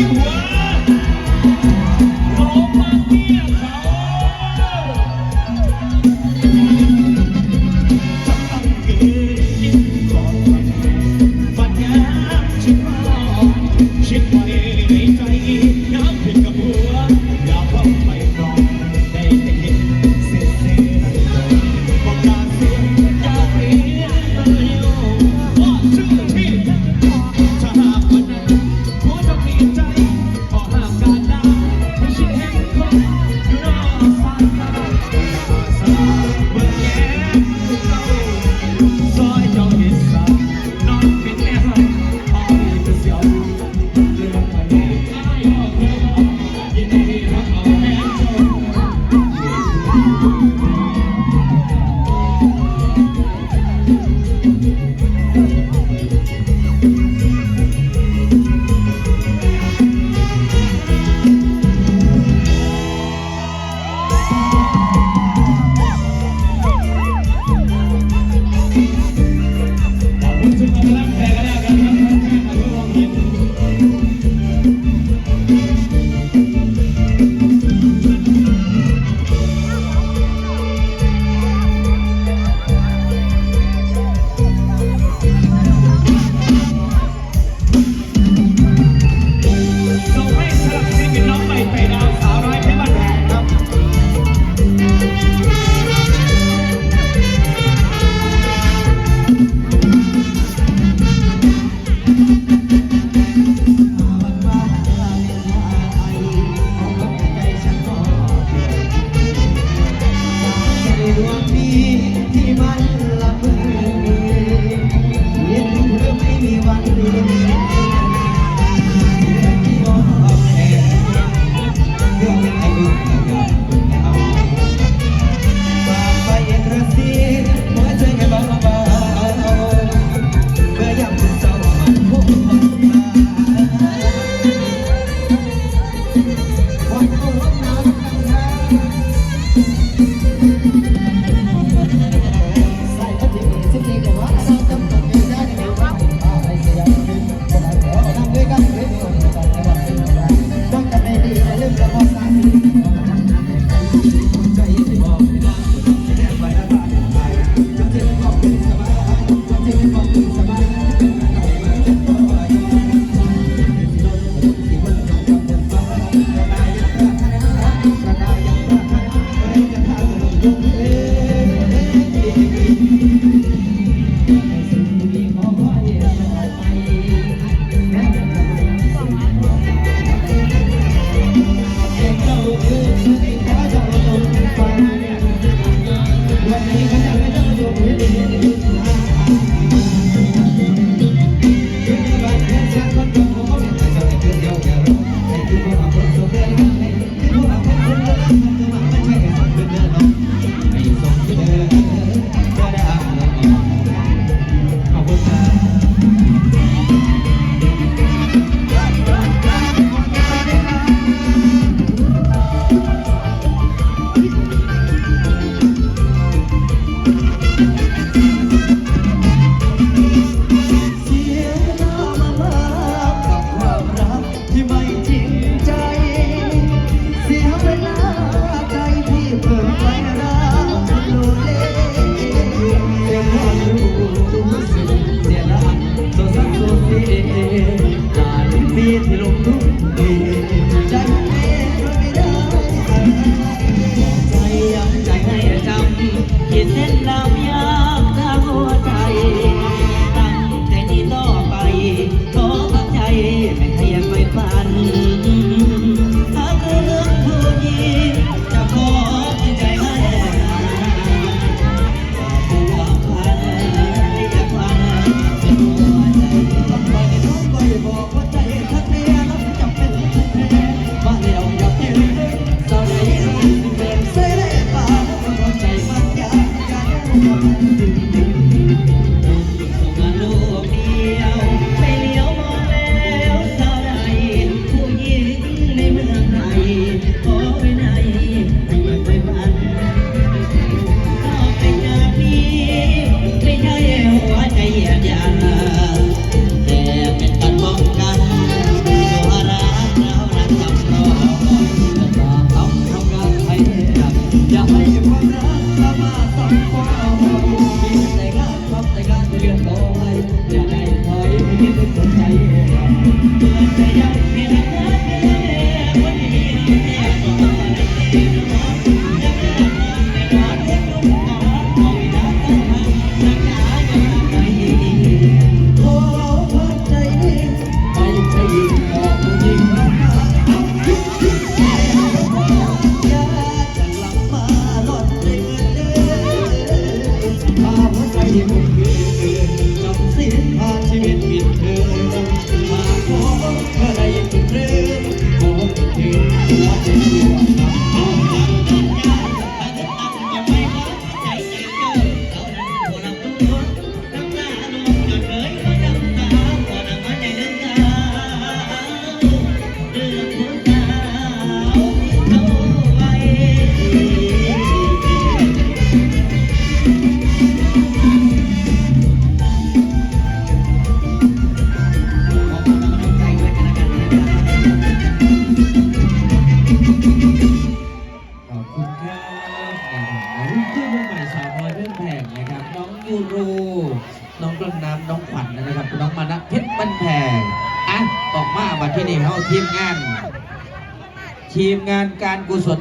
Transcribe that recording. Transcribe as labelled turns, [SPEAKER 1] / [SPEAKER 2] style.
[SPEAKER 1] you want. quien en la mía yeah. ต้นน้ำน้องขวัญนนะครับ
[SPEAKER 2] น้องมานะเพชรบ้นแพงอะออกมาบัดที่นี่เขาทีมงาน ทีมงานการกุศล